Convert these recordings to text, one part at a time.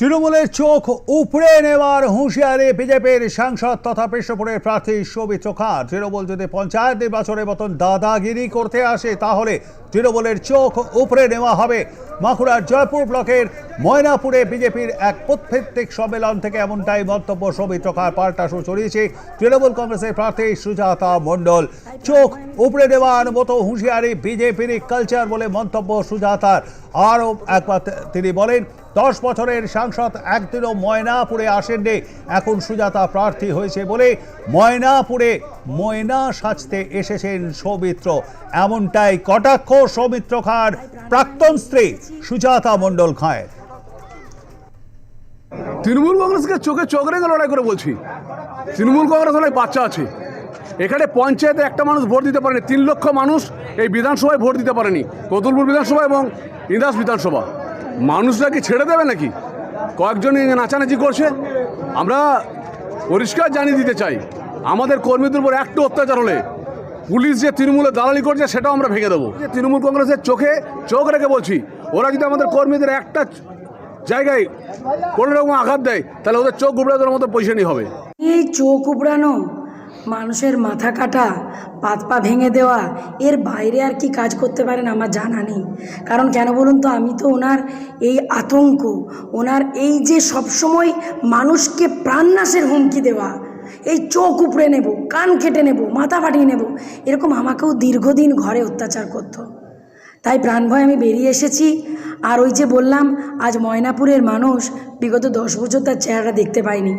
তৃণমূলের চোখ উপড়ে নেওয়ার হুঁশিয়ারি বিজেপির সাংসদ তথা পেশ্বপুরের প্রার্থী সৌমিত্র খাঁ। তৃণমূল যদি পঞ্চায়েত নির্বাচনের মতন দাদাগিরি করতে আসে, তাহলে তৃণমূলের চোখ উপড়ে নেওয়া হবে বাঁকুড়ার জয়পুর ব্লকের ময়নাপুরে বিজেপির এক প্রত্যেক সম্মেলন থেকে এমনটাই মন্তব্য সৌমিত্র খাঁ পাল্টা সুর চড়িয়েছে তৃণমূল কংগ্রেসের প্রার্থী সুজাতা মণ্ডল। চোখ উপড়ে নেওয়ার মতো হুঁশিয়ারি বিজেপির কালচার বলে মন্তব্য সুজাতার। আরও একবার তিনি বলেন, দশ বছরের সাংসদ একদিনও ময়নাপুরে আসেননি। এখন সুজাতা প্রার্থী হয়েছে বলে ময়নাপুরে ময়না সাজতে এসেছেন সৌমিত্র। এমনটাই কটাক্ষ সৌমিত্র খাঁর প্রাক্তন স্ত্রী সুজাতা মণ্ডল খাঁয়ের। তৃণমূল কংগ্রেসকে চোখে চোখ রেখে লড়াই করে বলছি। তৃণমূল কংগ্রেস অনেক বাচ্চা আছে। এখানে পঞ্চায়েতে একটা মানুষ ভোট দিতে পারেনি, তিন লক্ষ মানুষ এই বিধানসভায় ভোট দিতে পারেনি কতুলপুর বিধানসভা এবং ইন্দাস বিধানসভা। মানুষরা কি ছেড়ে দেবে নাকি? কয়েকজন নাচানাচি করছে। আমরা পরিষ্কার জানিয়ে দিতে চাই, আমাদের কর্মীদের উপর একটু অত্যাচার হলে, পুলিশ যে তৃণমূলে দালালি করছে সেটাও আমরা ভেঙে দেবো। তৃণমূল কংগ্রেসের চোখে চোখ রেখে বলছি, ওরা যদি আমাদের কর্মীদের একটা জায়গায় কোনো রকম আঘাত দেয়, তাহলে ওদের চোখ দেওয়ার মতো পজিশনই হবে। এই চোখ উপড়ানো মানুষের মাথা কাটা, পাত পা ভেঙে দেওয়া, এর বাইরে আর কি কাজ করতে পারেন আমার জানা নেই। কারণ কেন বলুন তো, আমি তো ওনার এই আতঙ্ক, ওনার এই যে সবসময় মানুষকে প্রাণনাশের হুমকি দেওয়া, এই চোখ উপড়ে নেব, কান কেটে নেব, মাথা ফাটিয়ে নেব, এরকম আমাকেও দীর্ঘদিন ঘরে অত্যাচার করতো। তাই প্রাণ ভয় আমি বেরিয়ে এসেছি আর ওই যে বললাম, আজ ময়নাপুরের মানুষ বিগত দশ বছর তার চেহারা দেখতে পায়নি।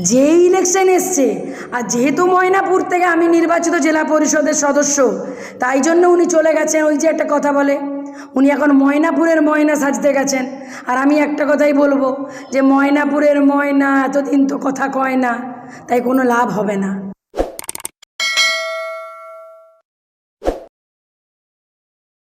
যেই ইলেকশন এসছে, আর যেহেতু ময়নাপুর থেকে আমি নির্বাচিত জেলা পরিষদের সদস্য, তাই জন্য উনি চলে গেছেন, ওই যে একটা কথা বলে। উনি এখন ময়নাপুরের ময়না সাজতে গেছেন। আর আমি একটা কথাই বলব যে, ময়নাপুরের ময়না এতদিন তো কথা কয় না, তাই কোনো লাভ হবে না।